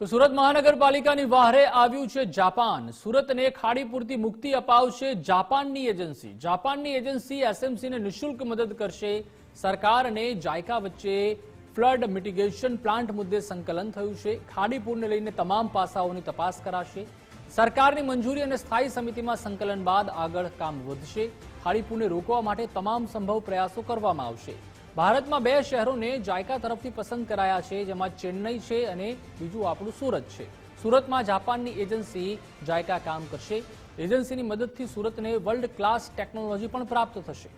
તો સુરત મહાનગરપાલિકાની વાહરે આવ્યું છે જાપાન. સુરતને ખાડી પૂરતી મુક્તિ અપાવશે જાપાનની એજન્સી. જાપાનની એજન્સી એસએમસીને નિશુલ્ક મદદ કરશે. સરકાર અને જાયકા વચ્ચે ફ્લડ મિટિગેશન પ્લાન્ટ મુદ્દે સંકલન થયું છે. ખાડી પૂરને લઈને તમામ પાસાઓની તપાસ કરાશે. સરકારની મંજૂરી અને સ્થાયી સમિતિમાં સંકલન બાદ આગળ કામ વધશે. ખાડી પૂરને રોકવા માટે તમામ સંભવ પ્રયાસો કરવામાં આવશે. ભારતમાં બે શહેરોને જાયકા તરફથી પસંદ કરાયા છે, જેમાં ચેન્નઈ છે અને બીજું આપણું સુરત છે. સુરતમાં જાપાનની એજન્સી જાયકા કામ કરશે. એજન્સીની મદદથી સુરતને વર્લ્ડ ક્લાસ ટેકનોલોજી પણ પ્રાપ્ત થશે.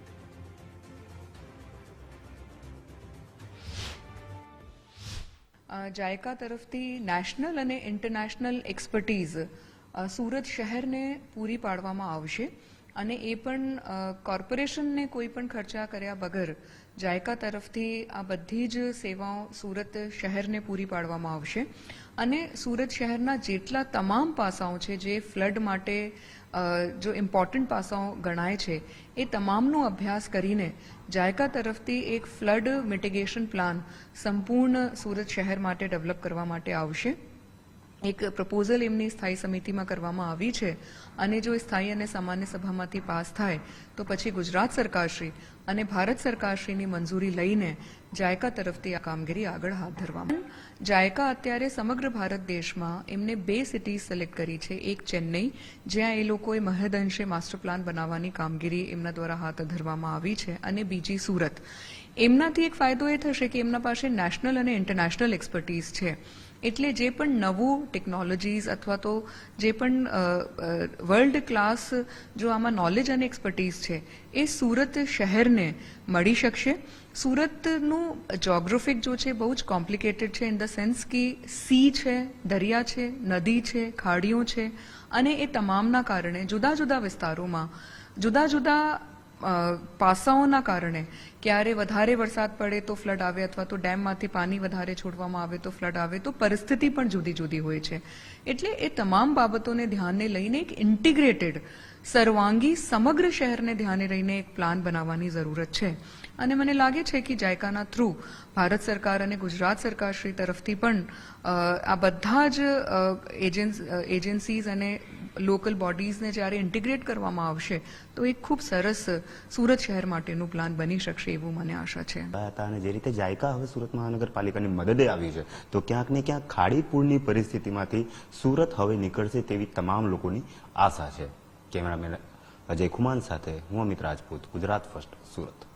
જાયકા તરફથી નેશનલ અને ઇન્ટરનેશનલ એક્સપર્ટીઝ સુરત શહેરને પૂરી પાડવામાં આવશે. અને એ પણ કોર્પોરેશનને કોઈ પણ ખર્ચા કર્યા વગર જાયકા તરફથી આ બધી જ સેવાઓ સુરત શહેરને પૂરી પાડવામાં આવશે. અને સુરત શહેરના જેટલા તમામ પાસાઓ છે, જે ફ્લડ માટે જો ઇમ્પોર્ટન્ટ પાસાઓ ગણાય છે, એ તમામનો અભ્યાસ કરીને જાયકા તરફથી એક ફ્લડ મિટિગેશન પ્લાન સંપૂર્ણ સુરત શહેર માટે ડેવલપ કરવા માટે આવશે. એક પ્રપોઝલ એમની સ્થાયી સમિતિમાં કરવામાં આવી છે. અને જો સ્થાયી અને સામાન્ય સભામાંથી પાસ થાય, તો પછી ગુજરાત સરકારશ્રી અને ભારત સરકારશ્રીની મંજૂરી લઈને જાયકા તરફથી આ કામગીરી આગળ હાથ ધરવામાં જાયકા અત્યારે સમગ્ર ભારત દેશમાં એમને બે સિટીઝ સિલેક્ટ કરી છે. એક ચેન્નઈ, જ્યાં એ લોકોએ મહદઅંશે માસ્ટર પ્લાન બનાવવાની કામગીરી એમના દ્વારા હાથ ધરવામાં આવી છે અને બીજી સુરત. એમનાથી એક ફાયદો એ થશે કે એમના પાસે નેશનલ અને ઇન્ટરનેશનલ એક્સપર્ટીઝ છે. એટલે જે પણ નવું ટેકનોલોજીસ અથવા તો જે પણ વર્લ્ડ ક્લાસ જો આમાં નોલેજ અને એક્સપર્ટીઝ છે, એ સુરત શહેરને મળી શકશે. સુરતનું જોગ્રાફિક જો છે, બહુ જ કોમ્પ્લિકેટેડ છે ઇન ધ સેન્સ કે સી છે, દરિયા છે, નદી છે, ખાડીઓ છે અને એ તમામના કારણે જુદા જુદા વિસ્તારોમાં જુદા જુદા પાસાઓના કારણે ક્યારે વધારે વરસાદ પડે તો ફ્લડ આવે અથવા તો ડેમમાંથી પાણી વધારે છોડવામાં આવે તો ફ્લડ આવે તો પરિસ્થિતિ પણ જુદી જુદી હોય છે. એટલે એ તમામ બાબતોને ધ્યાને લઈને એક ઇન્ટિગ્રેટેડ, સર્વાંગી, સમગ્ર શહેરને ધ્યાને રહીને એક પ્લાન બનાવવાની જરૂરત છે. અને મને લાગે છે કે જાયકાના થ્રુ ભારત સરકાર અને ગુજરાત સરકાર શ્રી તરફથી પણ આ બધા જ એજન્સીઝ અને લોકલ બોડીઝને જ્યારે ઇન્ટિગ્રેટ કરવામાં આવશે, તો એક ખૂબ સરસ સુરત શહેર માટેનું પ્લાન બની શકશે એવું મને આશા છે. અને જે રીતે જાયકા હવે સુરત મહાનગરપાલિકાની મદદે આવી છે, તો ક્યાંક ને ક્યાંક ખાડીપૂરની પરિસ્થિતિમાંથી સુરત હવે નીકળશે તેવી તમામ લોકોની આશા છે. કેમેરામેન અજય ખુમાન સાથે હું અમિત રાજપૂત, ગુજરાત ફર્સ્ટ સુરત.